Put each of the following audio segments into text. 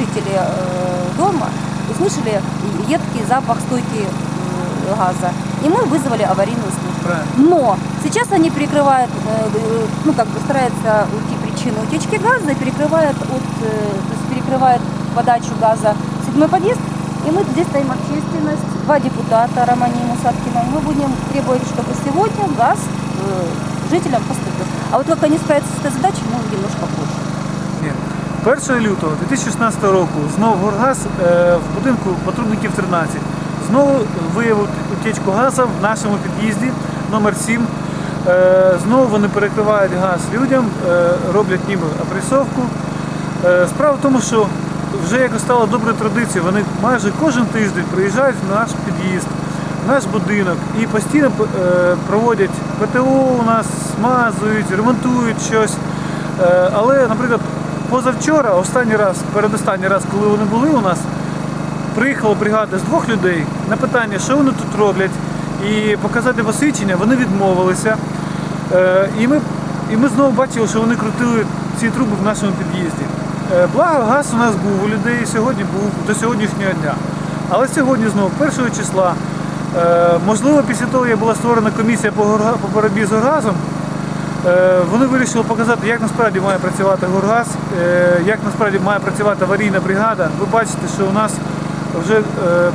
жители дома услышали едкий запах стойки газа. И мы вызвали аварийную службу. Но сейчас они перекрывают, э, э, ну как бы стараются уйти причину утечки газа, перекрывают, от, э, то есть перекрывают подачу газа в седьмой подъезд. И мы здесь стоим общественность, два депутата, Романи и Мусаткина. И мы будем требовать, чтобы сегодня газ жителям поступил. А вот как они справятся с этой задачей, мы увидим немножко позже. Ні. 1 лютого 2016 року знову Горгаз е, в будинку Патрульників 13 знову виявив утечку газу в нашому під'їзді номер 7 Е, Знову вони перекривають газ людям, е, роблять ніби опресовку. Справа в тому, що вже якось стало доброю традицією, вони майже кожен тиждень приїжджають в наш під'їзд, в наш будинок і постійно проводять ПТО у нас, смазують, ремонтують щось. Але, наприклад, позавчора, останній раз, передостанній раз, коли вони були у нас, приїхала бригада з двох людей на питання, що вони тут роблять, і показати посвідчення, вони відмовилися. Е, І ми, і ми знову бачили, що вони крутили ці труби в нашому під'їзді. Е, Благо, газ у нас був у людей сьогодні був до сьогоднішнього дня. Але сьогодні знову, 1 числа, е, можливо, після того, як була створена комісія по, боротьбі з горгазом, Е, Вони вирішили показати, як насправді має працювати Горгаз, е, як насправді має працювати аварійна бригада. Ви бачите, що у нас вже е,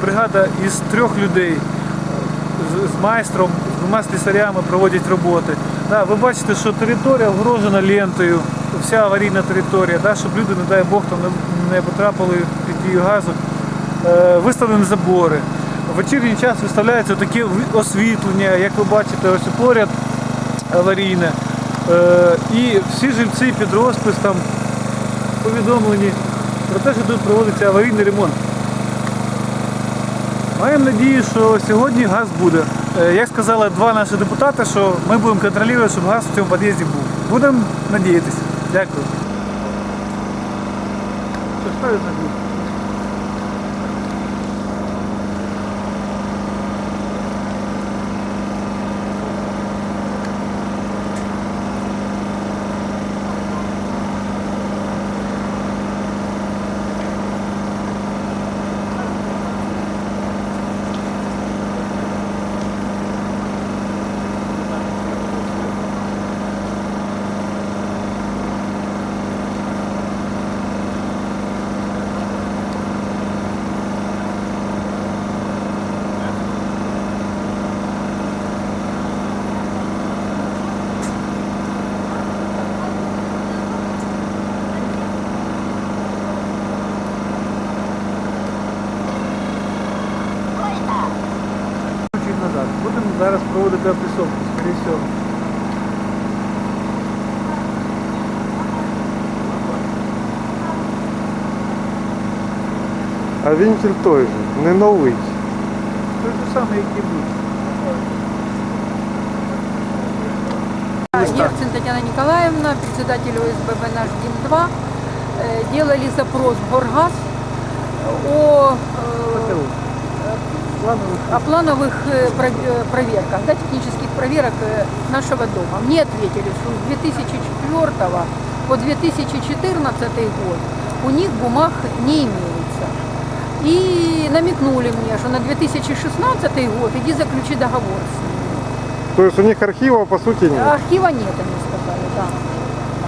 бригада із трьох людей е, з- майстром, з двома слісарями проводять роботи. Ви бачите, що територія огорожена лентою, вся аварійна територія, щоб люди, не дай Бог, там не, потрапили під дію газу. Е, Виставлені забори. В вечірній час виставляється таке освітлення, як ви бачите, ось поряд аварійне. Е, І всі жильці під розпис там повідомлені про те, що тут проводиться аварійний ремонт. Маємо надію, що сьогодні газ буде. Е, Як сказали два наші депутати, що ми будемо контролювати, щоб газ в цьому під'їзді був. Будемо надіятися. Дякую. Що ставить на зараз проводити опресовку, скоріше всього. А вентиль той же, не новий. Той же самий, який був. Ельцин Татьяна Николаевна, председатель ОСББ «Наш Дим-2», э, делали запрос в Горгаз о, ПТУ. Плановий. о плановых э, э, проверках, да, технических проверок э, нашего дома. Мне ответили, что с 2004 по 2014 год у них бумаг не имеется. И намекнули мне, что на 2016 год иди заключи договор с ними. То есть у них архива по сути нет. Архива нет, они сказали, да.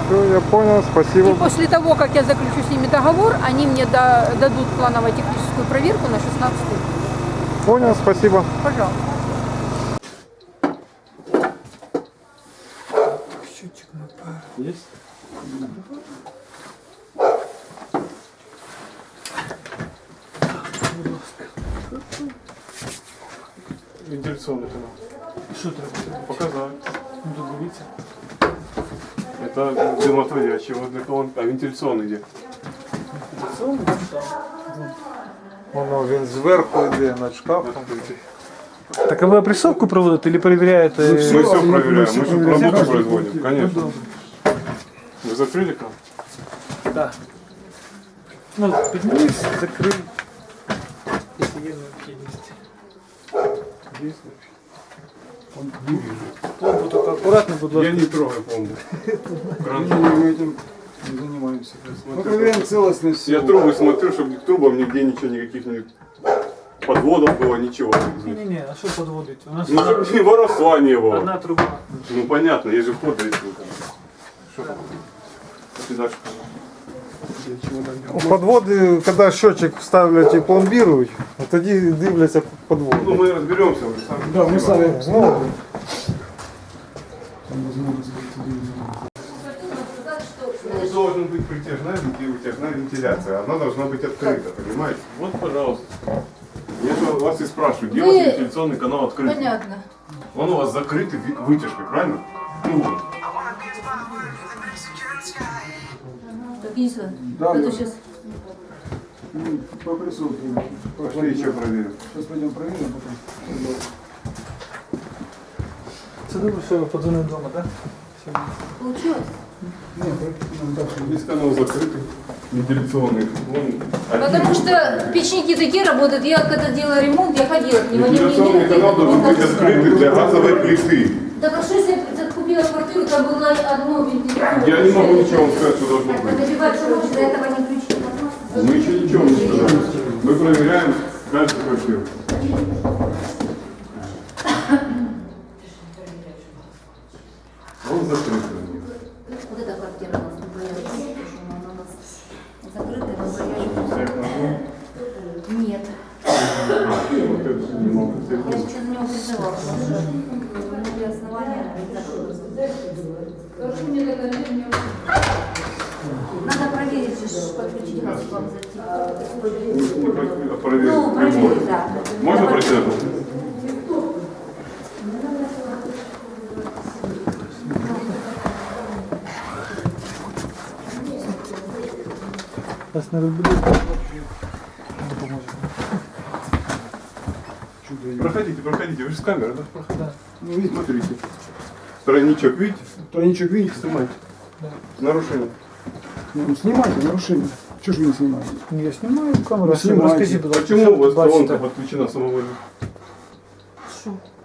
Все, я понял, И спасибо. после того, как я заключу с ними договор, они мне да- дадут планово-техническую проверку на 16 год. Понял, спасибо. Пожалуйста. Вентиляционный канал. Що треба? Показать. Ну, тут дивіться. Это дымоотводящий, вот это он, а вентиляционный где? Воно він зверху йде над шкафом. Открытый. Так а ви опресовку проводите или перевіряєте? Мы все проверяем, мы же проверяем. работу производим, конечно. Вы закрыли кран? Да. Ну, піднімись, закрив. Якщо є необхідність. Есть. Пломбу тільки акуратно, будь Я ласка. не трогаю пломбу. Кран. Не занимаемся. Мы Смотрю, проверяем целостность Я всего. трубы смотрю, чтобы к трубам нигде ничего, никаких не подводов было, ничего. Ні-ні-ні, а що підводить? У нас Ну, не воровства не было. одна труба. Ну понятно, есть же вход есть. ну, там. Что там? Ты дальше. Подводи, коли счетчик ставлять і пломбірують, а тоді дивляться Ну подводи. мы разберемся уже сами. Да, ми самі, ну, Ну, вентиляция. Она должна быть открыта, понимаете? Вот, пожалуйста. Я же вас и спрашиваю, где у вас Вы- вентиляционный канал открыт? Понятно. Он у вас закрытый ви- вытяжкой, правильно? Ну вот. Так, Денис, Да, это да. сейчас... поприсутствуємо. Пошли еще проверим. Зараз пойдемо перевіримо, потім. Це добре, що ви подзвонили вдома, так? Получилось? Ні, ну, так, що Весь канал закрытый, вентиляционный. Вон Потому что печники такие работают. Я когда делала ремонт, я ходила к ним. они мне Вентиляционный канал должен быть открытый для газовой плиты. Так а что если я купила квартиру, там было одно вентиляционное? Я не могу ничего вам сказать, что должно быть. подогревать жилось, до этого не включили. Мы еще ничего не сказали. Мы проверяем каждую квартиру. Он закрытый. у них. Вот эта квартира у нас тут боялась, что она у нас закрытая, но боялись. Всех ножей. Нет. Вот это не могут всех Я ножей. сейчас за него переживала, потому что внутри основания Надо проверить, подключить вам зайти. Не про- а проверить Ну, проверить, да. Можно Давай. пройти? Нас не Проходите, проходите. Вы же с камерой, да? Проходите. Ну, видите, Смотрите. Тройничок, видите? тройничок видите, снимайте. Нарушение. Ну, снимайте, нарушение. Чего ж вы не снимаете? Ні, я знімаю камеру. Ви знімаєте. Розкажіть, будь ласка, Почему що у вас ви бачите? колонка подключена самовольно?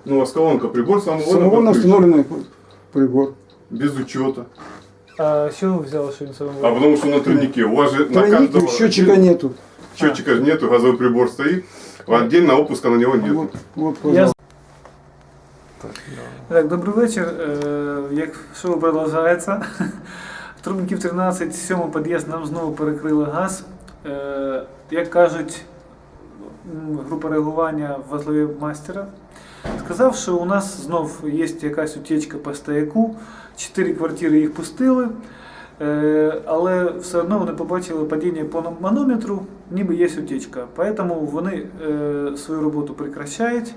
Ну, у вас колонка, прибор самовольно, Самовольно подключен. встановлений прибор. Без учета. А що ви взяли, що він саме А потому что на тройнике. У вас же на Тройник, каждого счетчика нету. счетчика же нету, газовый прибор стоит. Отдельно опуска на него нет. Вот, вот, Я... пожалуйста. Так, добрий вечір. Е, Як шоу продовжується. Трубників 13, сьомий під'їзд нам знову перекрили газ. Е, Як кажуть, група реагування в возглаві мастера сказав, що у нас знов є якась утечка по стояку. Чотири квартири їх пустили. Е, Але все одно вони побачили падіння по манометру, ніби є утечка. Тому вони е, свою роботу прекращають.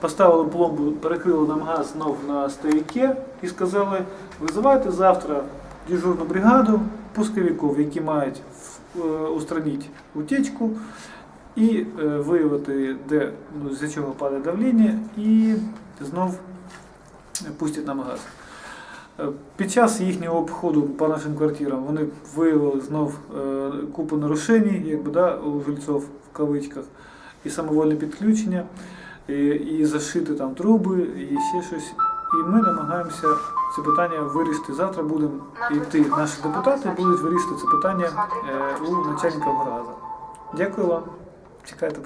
Поставили пломбу, перекрили нам газ знов на стояке і сказали, визивайте завтра дежурну бригаду пусковиків, які мають е, устранити утечку і виявити, де ну, з чого падає давлення, і знов пустять нам газ. Під час їхнього обходу по нашим квартирам вони виявили знов е, купу нарушень, якби да, у жильців в кавичках, і самовольне підключення, і, і зашити там труби, і ще щось. І ми намагаємося це питання вирішити. Завтра будемо йти. Наші депутати будуть вирішити це питання е, у начальника Горгаза. Дякую вам. Чекайте.